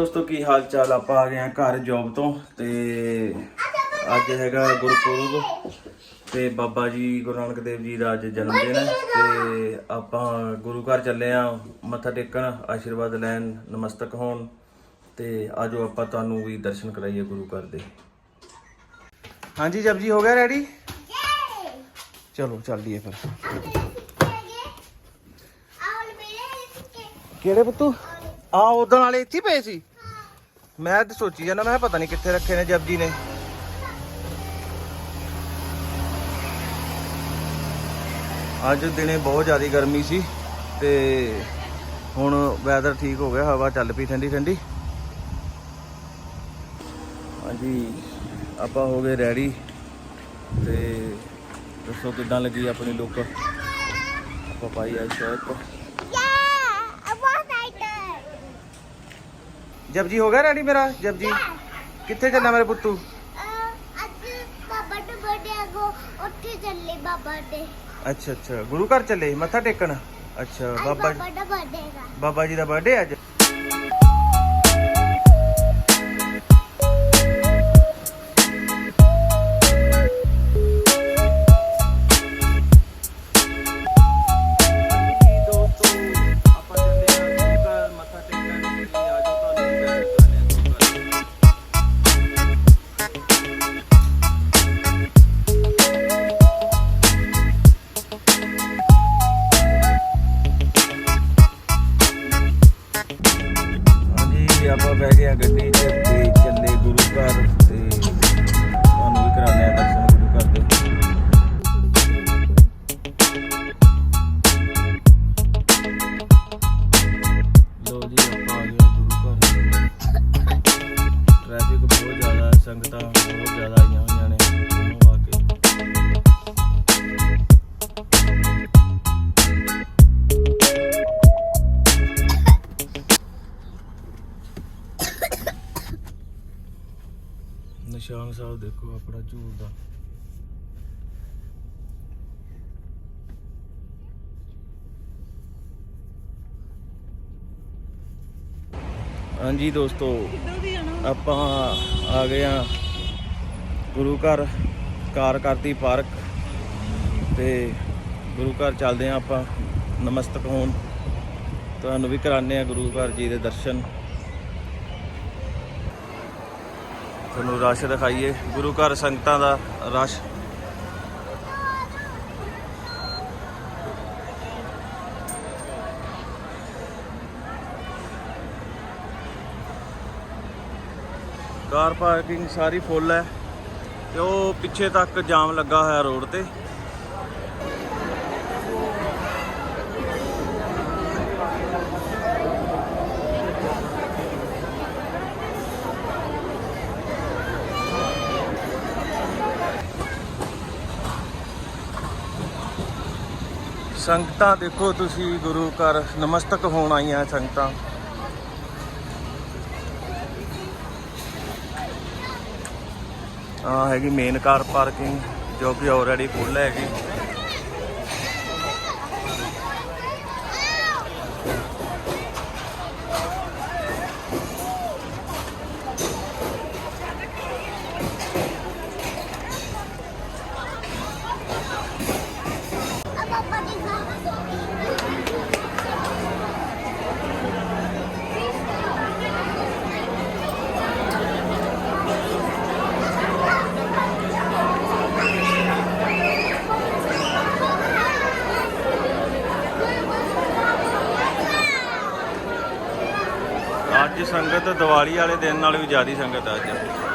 ਦੋਸਤੋ, ਕੀ ਹਾਲ ਚਾਲ? ਆਪਾਂ ਆ ਗਏ ਆ ਘਰ ਜੌਬ ਤੋਂ ਤੇ ਅੱਜ ਹੈਗਾ ਗੁਰਪੁਰਬ ਤੇ ਬਾਬਾ ਜੀ, ਗੁਰੂ ਨਾਨਕ ਦੇਵ ਜੀ ਦਾ ਅੱਜ ਜਨਮ ਦਿਨ ਹੈ ਤੇ ਆਪਾਂ ਗੁਰੂ ਘਰ ਚੱਲੇ ਆ ਮੱਥਾ ਟੇਕਣ, ਆਸ਼ੀਰਵਾਦ ਲੈਣ, ਨਮਸਤਕ ਹੋਣ ਤੇ ਆਜੋ ਆਪਾਂ ਤੁਹਾਨੂੰ ਵੀ ਦਰਸ਼ਨ ਕਰਾਈਏ ਗੁਰੂ ਘਰ ਦੇ। ਹਾਂਜੀ ਜਪਜੀ ਹੋ ਗਿਆ ਰੈਡੀ ਚਲੋ ਚੱਲੀਏ ਫਿਰ। ਕਿਹੜੇ ਪੁੱਤੂ? ਆ ਉਦੋਂ ਵਾਲੇ ਇੱਥੇ ਪਏ ਸੀ? ਮੈਂ ਤੇ ਸੋਚੀ ਜਾਂਦਾ, ਮੈਂ ਪਤਾ ਨਹੀਂ ਕਿੱਥੇ ਰੱਖੇ ਨੇ ਜਪਜੀ ਨੇ। ਅੱਜ ਦਿਨੇ ਬਹੁਤ ਜ਼ਿਆਦਾ ਗਰਮੀ ਸੀ ਤੇ ਹੁਣ ਵੈਦਰ ਠੀਕ ਹੋ ਗਿਆ, ਹਵਾ ਚੱਲ ਪਈ ਠੰਡੀ ਠੰਡੀ। ਹਾਂਜੀ, ਆਪਾਂ ਹੋ ਗਏ ਰੈਡੀ ਤੇ ਦੱਸੋ ਕਿੱਦਾਂ ਲੱਗੀ ਆਪਣੀ ਲੁੱਕ ਆਪਾਂ ਪਾਈ ਆ ਸ਼ਰਟ ਜਪਜੀ ਹੋ ਗਿਆ ਰੈਡੀ ਮੇਰਾ? ਜਪਜੀ? ਕਿੱਥੇ ਚੱਲਣਾ ਮੇਰੇ ਪੁੱਤੂ? ਉੱਥੇ ਚੱਲੇ ਬਾਬਾ ਦੇ। ਅੱਛਾ ਅੱਛਾ। ਗੁਰੂ ਘਰ ਚੱਲੇ ਮੱਥਾ ਟੇਕਣ? ਅੱਛਾ ਬਾਬਾ ਬਾਬਾ ਦਾ ਬਰਥਡੇ ਦਾ ਬਾਬਾ ਜੀ ਦਾ ਬਰਥਡੇ ਅੱਜ? ਹਾਂਜੀ ਆਪਾਂ ਬਹਿ ਨਿਸ਼ਾਨ ਸਾਹਿਬ ਦੇਖੋ ਆਪਣਾ ਝੂਲਦਾ ਹਾਂਜੀ ਦੋਸਤੋ ਆਪਾਂ ਆ ਗਏ ਆ ਗੁਰੂ ਘਰ ਕਾਰ ਕਰਤੀ ਪਾਰਕ। ਤੇ ਗੁਰੂ ਘਰ ਚੱਲਦੇ ਆ ਆਪਾਂ ਨਮਸਤਕ ਹੋਣ। ਤੁਹਾਨੂੰ ਵੀ ਕਰਾਣੇ ਆ ਗੁਰੂ ਘਰ ਜੀ ਦੇ ਦਰਸ਼ਨ। ਤੁਹਾਨੂੰ ਰਸ਼ ਦਿਖਾਈਏ। ਗੁਰੂ ਘਰ ਸੰਗਤਾਂ ਦਾ ਰਸ਼। ਕਾਰ ਪਾਰਕਿੰਗ ਸਾਰੀ ਫੁੱਲ ਹੈ ਤੇ ਉਹ ਪਿੱਛੇ ਤੱਕ ਜਾਮ ਲੱਗਾ ਹੋਇਆ ਰੋਡ ਤੇ। ਸੰਗਤਾਂ ਦੇਖੋ ਤੁਸੀਂ ਗੁਰੂ ਘਰ ਨਮਸਤਕ ਹੋਣ ਆਈਆਂ ਸੰਗਤਾਂ। ਆ ਹੈਗੀ ਮੇਨ ਕਾਰ ਪਾਰਕਿੰਗ ਜੋ ਕਿ ਆਲਰੇਡੀ ਫੁੱਲ ਹੈਗੀ। ਸੰਗਤ ਦੀਵਾਲੀ ਵਾਲੇ ਦਿਨ ਨਾਲੋਂ ਵੀ ਜ਼ਿਆਦਾ ਸੰਗਤ ਆ ਅੱਜ।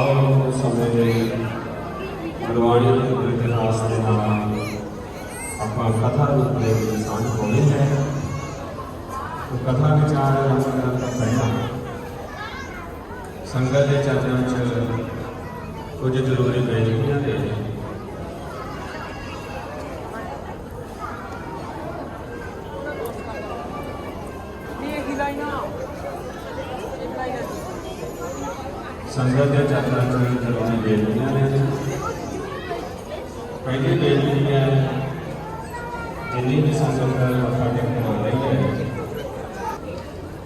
ਆਉਣ ਸਮੇਂ ਗੁਰਬਾਣੀ ਦੇ ਇਤਿਹਾਸ ਦੇ ਨਾਲ ਆਪਾਂ ਕਥਾ ਰੂਪ ਦੇ ਵਿੱਚ ਸਾਂਝ ਹੋਣੀ ਹੈ। ਉਹ ਕਥਾ ਵਿਚਾਰ ਆਰੰਭ ਕਰਨ ਤੋਂ ਪਹਿਲਾਂ ਸੰਗਤ ਦੇ ਚਰਨਾਂ 'ਚ ਕੁਝ ਜ਼ਰੂਰੀ ਬੇਨਤੀਆਂ ਸੰਗਤ ਦੇ ਚਰਨਾਂ 'ਚ ਜ਼ਰੂਰੀ ਬੇਨਤੀਆਂ ਨੇ ਪਹਿਲੀ ਬੇਨਤੀ ਹੈ, ਜਿੰਨੀ ਵੀ ਸੰਗਤ ਮੱਥਾ ਟੇਕਣ ਆ ਰਹੀ ਹੈ,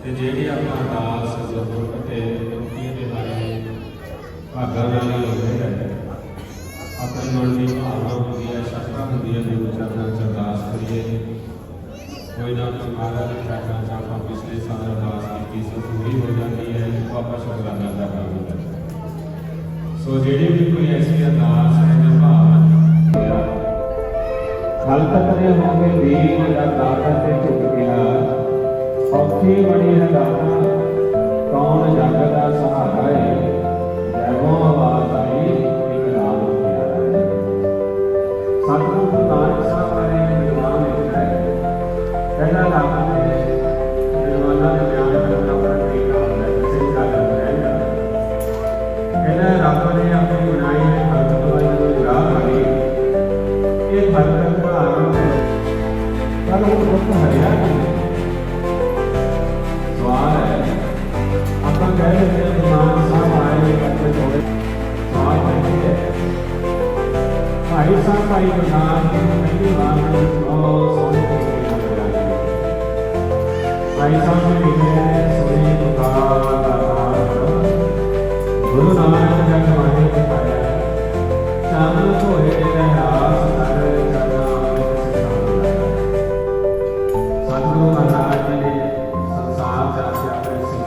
ਤੇ ਜਿਹੜੀ ਆਪਾਂ ਅਰਦਾਸ ਜ਼ਰੂਰ ਤੇ ਮੁਕਤੀ ਦੇ ਬਾਰੇ ਭਾਗਾਂ ਵਾਲੀ ਹੀ ਹੈ ਆਪਣੇ ਮਨ ਦੀ ਭਾਵਨਾ ਹੁੰਦੀ ਹੈ, ਸ਼ਰਧਾ ਹੁੰਦੀ ਹੈ, ਗੁਰੂ ਚਰਨਾਂ 'ਚ ਅਰਦਾਸ ਕਰੀਏ। ਕੋਈ ਨਾ ਕੋਈ ਮਹਾਰਾਜ ਦੇ ਚਰਨਾਂ 'ਚ ਆਪਾਂ ਪਿਛਲੇ ਸੋ ਜਿਹੜੀ ਵੀ ਕੋਈ ਐਸੀ ਅਰਦਾਸ ਹੈ ਜੋ ਭਾਵਨਾ ਹਲ ਤੱਕ ਦੇ ਦੀਨ ਦਾ ਦਾਤਾ ਤੇ ਝੁਕ ਗਿਆ ਔਖੀ ਬੜੀ ਹੈ ਕੌਣ ਜਗ ਦਾ ਸਹਾਰਾ ਹੈ ਜੈਵੋਂ ਸਿੱਖ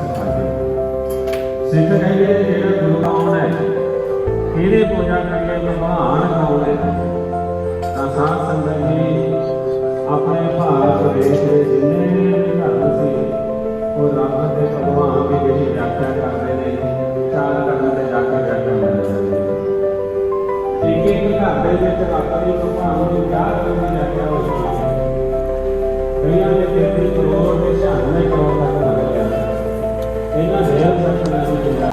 ਪਾਏ ਸਿੱਖ ਕਹਿੰਦੇ ਜਿਹੜਾ ਗੁਰੂ ਕੌਣ ਹੈ ਇਹਦੇ ਪੂਜਾ ਕਰੀਏ ਤਾਂ ਵਿੱਚ ਆਪਣੀ ਭਗਵਾਨ ਦੀ ਚਾਰ ਧਰਮ ਦੀ ਵਿਆਖਿਆ ਹੋ ਜਾਂਦੀ ਦੇ 33 ਕਰੋੜ ਦੇ 96 ਕਰੋੜ ਤੱਕ ਲੱਗ ਗਿਆ ਇਹਨਾਂ ਢੇਰ ਸੱਚਣਾ ਦੀ ਜਿਹੜਾ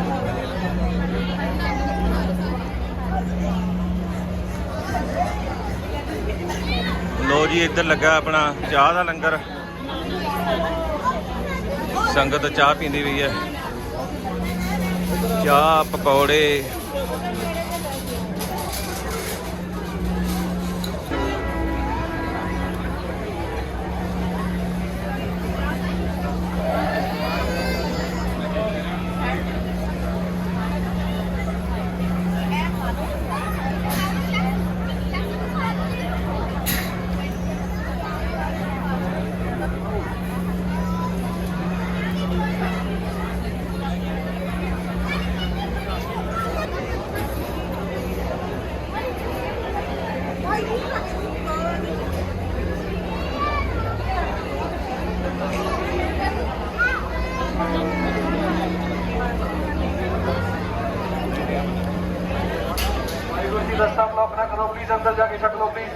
ਲੋ ਜੀ, ਇੱਧਰ ਲੱਗਾ ਆਪਣਾ ਚਾਹ ਦਾ ਲੰਗਰ। ਸੰਗਤ ਚਾਹ ਪੀਂਦੀ ਪਈ ਹੈ। ਚਾਹ, ਪਕੌੜੇ ਦਸਤਾ ਨਾ ਕਰੋ ਪਲੀਜ਼ ਅੰਦਰ ਜਾ ਕੇ ਛਕ ਲਓ ਪਲੀਜ਼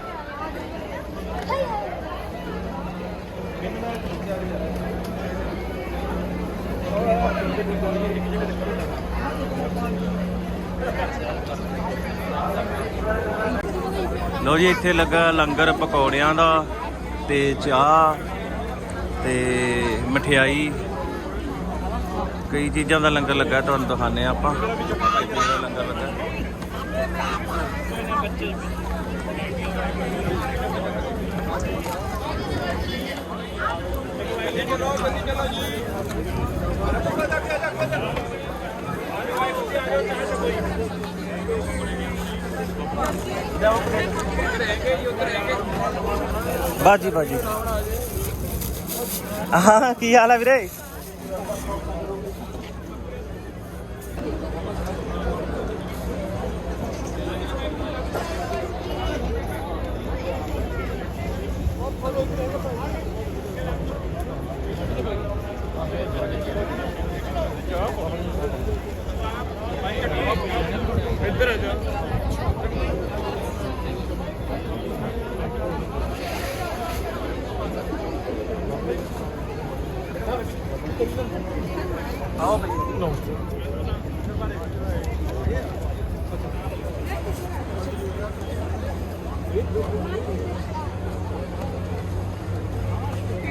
ਲੋ ਜੀ, ਇੱਥੇ ਲੱਗਾ ਲੰਗਰ ਪਕੌੜਿਆਂ ਦਾ ਤੇ ਚਾਹ ਤੇ ਮਠਿਆਈ। ਕਈ ਚੀਜ਼ਾਂ ਦਾ ਲੰਗਰ ਲੱਗਾ, ਤੁਹਾਨੂੰ ਦਿਖਾਣੇ ਆ ਆਪਾਂ। ਲੰਗਰ ਲੱਗਾ ਬਾਜੀ ਬਾਜੀ। ਹਾਂ ਕੀ ਹਾਲ ਹੈ ਵੀਰੇ?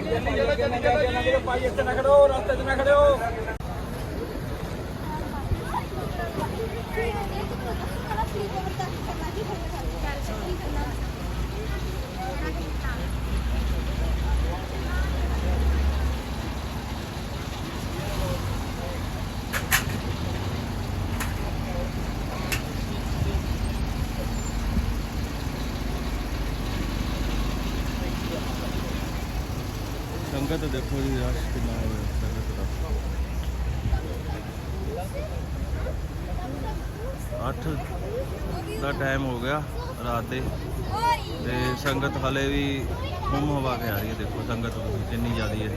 ਜਲਦੀ ਜਲਦੀ ਜਲਦੀ ਪਾਈ ਇੱਥੇ ਨਾ ਖੜੋ ਰਸਤੇ 'ਚ ਨਾ ਖੜਿਓ ਸੰਗਤ ਦੇਖੋ ਜੀ, ਰਸ਼ ਕਿੰਨਾ ਹੈ ਸੰਗਤ ਦਾ 8 ਦਾ ਟਾਈਮ ਹੋ ਗਿਆ ਰਾਤ ਦੇ। ਤੇ ਸੰਗਤ ਹਲੇ ਵੀ ਹੁੰਮ ਹਵਾ ਕੇ ਆ ਰਹੀ ਹੈ, ਦੇਖੋ ਸੰਗਤ ਜਿੰਨੀ ਜ਼ਿਆਦੀ ਹੈ।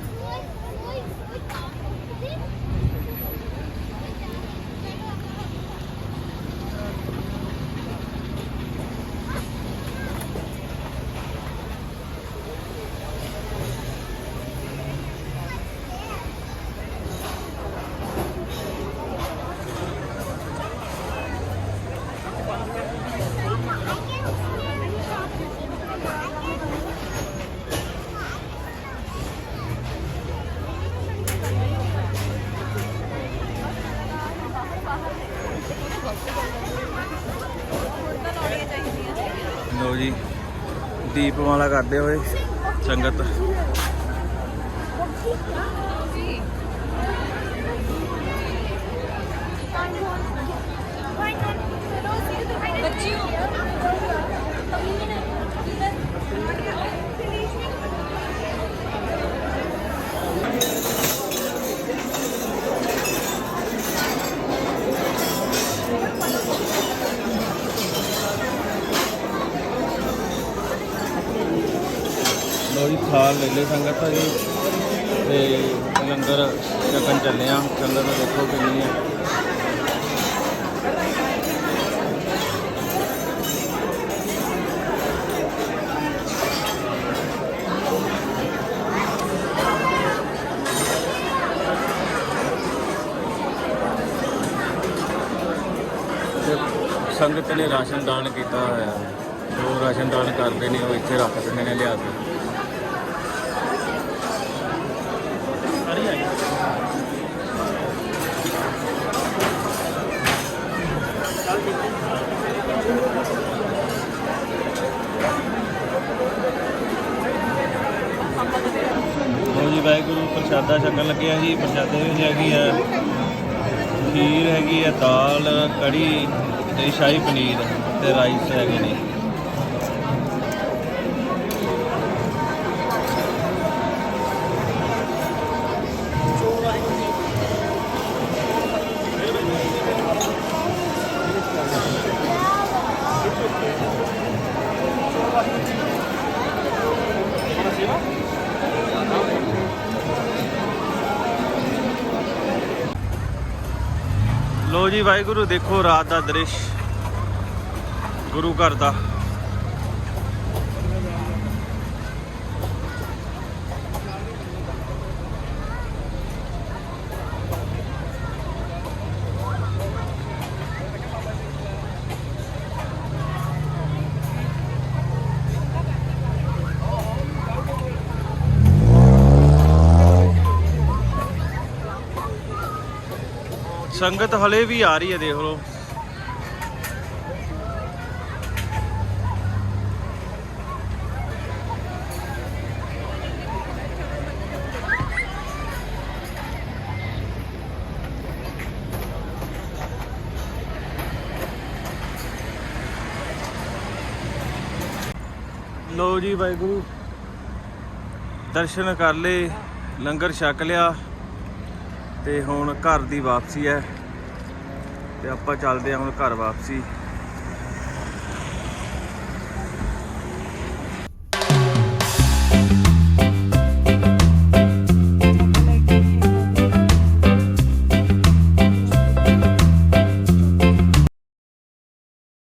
ਲੋ ਜੀ ਦੀਪਮਾਲਾ ਕਰਦੇ ਹੋਏ ਸੰਗਤ। ਲੋ ਜੀ ਖਾਲ ਲੈ ਲੈ ਸੰਗਤ ਜੀ। ਤੇ ਲੰਗਰ ਛਕਣ ਚੱਲੇ ਆ। ਸੰਗਤ ਦੇਖੋ ਕਿੰਨੀ ਹੈ ਸੰਗਤ ਨੇ ਰਾਸ਼ਨ ਦਾਨ ਕੀਤਾ ਹੋਇਆ। ਜੋ ਰਾਸ਼ਨ ਦਾਨ ਕਰਦੇ ਨੇ, ਉਹ ਇੱਥੇ ਰੱਖ ਦਿੰਦੇ ਨੇ ਲਿਆ ਕੇ। ਲੋ ਵਾਹਿਗੁਰੂ, ਪ੍ਰਸ਼ਾਦਾ ਛਕਣ ਲੱਗਿਆ ਆ ਜੀ, ਪ੍ਰਸ਼ਾਦੇ ਵਿੱਚ ਹੈਗੀ ਆ। ਖੀਰ ਹੈਗੀ ਆ, ਦਾਲ, ਕੜੀ ਤੇ ਸ਼ਾਹੀ ਪਨੀਰ ਤੇ ਰਾਈਸ ਹੈਗੇ ਨੇ। ਲੋ ਜੀ ਵਾਹਿਗੁਰੂ ਦੇਖੋ ਰਾਤ ਦਾ ਦ੍ਰਿਸ਼ ਗੁਰੂ ਘਰ ਦਾ। ਸੰਗਤ ਹਲੇ ਵੀ ਆ ਰਹੀ ਹੈ, ਦੇਖ ਲਓ। ਲੋ ਜੀ ਵਾਹਿਗੁਰੂ, ਦਰਸ਼ਨ ਕਰ ਲਏ, ਲੰਗਰ ਛਕ ਲਿਆ। ਤੇ ਹੁਣ ਘਰ ਦੀ ਵਾਪਸੀ ਹੈ ਤੇ ਆਪਾਂ ਚੱਲਦੇ ਹਾਂ ਹੁਣ ਘਰ ਵਾਪਸੀ।